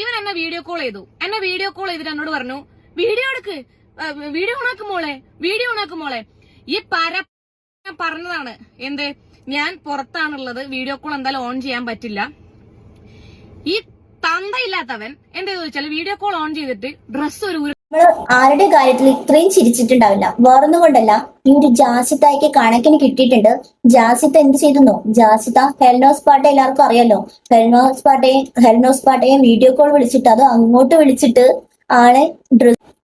ഇവൻ എന്നെ video call ചെയ്തു. എന്നെ വീഡിയോ കോൾ ചെയ്തിട്ട് എന്നോട് പറഞ്ഞു വീഡിയോ എടുക്ക്. വീഡിയോ ഓണാക്കും മോളെ. വീഡിയോ ഓണാക്കും മോളെ. ഈ പര പറഞ്ഞതാണ്. എന്ത്? ഞാൻ പുറത്താണുള്ളത്. വീഡിയോ കോൾ എന്തായാലും ഓൺ ചെയ്യാൻ പറ്റില്ല. ഈ തന്തയില്ലാത്തവൻ എന്താ ചോദിച്ചാൽ വീഡിയോ കോൾ ഓൺ ചെയ്തിട്ട് ഡ്രസ്സ് ഒരു നമ്മൾ ആരുടെ കാര്യത്തിൽ ഇത്രയും ചിരിച്ചിട്ടുണ്ടാവില്ല. വേറൊന്നുകൊണ്ടല്ല ഈ ഒരു ജാസിത്തായ്ക്ക് കണക്കിന് കിട്ടിയിട്ടുണ്ട്. ജാസിത്ത എന്ത് ചെയ്തെന്നോ? ജാസിത്ത ഹെൽനോസ് പാട്ടെ എല്ലാവർക്കും അറിയാലോ? ഹെൽനോസ് പാട്ടയെ ഹെൽനോസ് പാട്ടയെ വീഡിയോ കോൾ വിളിച്ചിട്ട് അത് അങ്ങോട്ട് വിളിച്ചിട്ട് ആളെ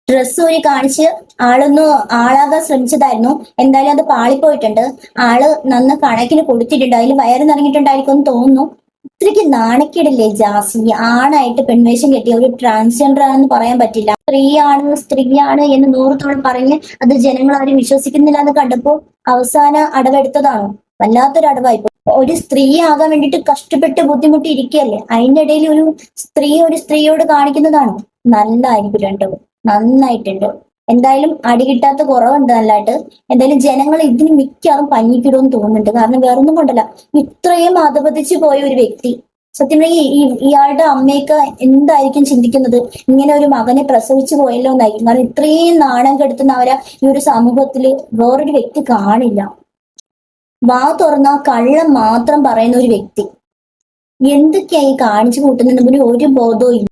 ഡ്രസ്സ് ഊരി കാണിച്ച് ആളൊന്ന് ആളാകാൻ ശ്രമിച്ചതായിരുന്നു. എന്തായാലും അത് പാളിപ്പോയിട്ടുണ്ട്. ആൾ നന്ന് കണക്കിന് കൊടുത്തിട്ടുണ്ട്. അതിൽ വയറ് നിറങ്ങിയിട്ടുണ്ടായിരിക്കും തോന്നുന്നു. ഇത്രയ്ക്ക് നാണക്കേടില്ലേ ജാസി? ആണായിട്ട് പെൺവേഷം കെട്ടിയ ഒരു ട്രാൻസ്ജെൻഡർ ആണെന്ന് പറയാൻ പറ്റില്ല. സ്ത്രീയാണ് സ്ത്രീയാണ് എന്ന് നൂറത്തോളം പറഞ്ഞ് അത് ജനങ്ങൾ ആരും വിശ്വസിക്കുന്നില്ല എന്ന് കണ്ടപ്പോൾ അവസാന അടവെടുത്തതാണ്? വല്ലാത്തൊരു അടവായിപ്പോ ഒരു സ്ത്രീ ആകാൻ വേണ്ടിട്ട് കഷ്ടപ്പെട്ട് ബുദ്ധിമുട്ടി ഇരിക്കുകയല്ലേ അതിന്റെ ഇടയിൽ ഒരു സ്ത്രീ ഒരു സ്ത്രീയോട് കാണിക്കുന്നതാണോ. നല്ലതായിരിക്കും രണ്ടും. നന്നായിട്ടുണ്ട്. എന്തായാലും അടി കിട്ടാത്ത കുറവുണ്ട് നല്ലതായിട്ട്. എന്തായാലും ജനങ്ങൾ ഇതിന് മിക്കവാറും പഞ്ഞിക്കിടുമെന്ന് തോന്നുന്നുണ്ട്. കാരണം വേറൊന്നും കൊണ്ടല്ല. ഇത്രയും അധപതിച്ചു പോയ ഒരു വ്യക്തി സത്യം ഈ ഇയാളുടെ അമ്മയൊക്കെ എന്തായിരിക്കും ചിന്തിക്കുന്നത്? ഇങ്ങനെ ഒരു മകനെ പ്രസവിച്ചു പോയല്ലോ എന്നായിരിക്കും കാരണം ഇത്രയും നാണം കെടുത്തുന്ന അവരെ ഈ ഒരു സമൂഹത്തിൽ വേറൊരു വ്യക്തി കാണില്ല. വാ തുറന്ന കള്ളം മാത്രം പറയുന്ന ഒരു വ്യക്തി. എന്തൊക്കെയായി കാണിച്ചു കൂട്ടുന്നതിന് ഒരു ബോധവും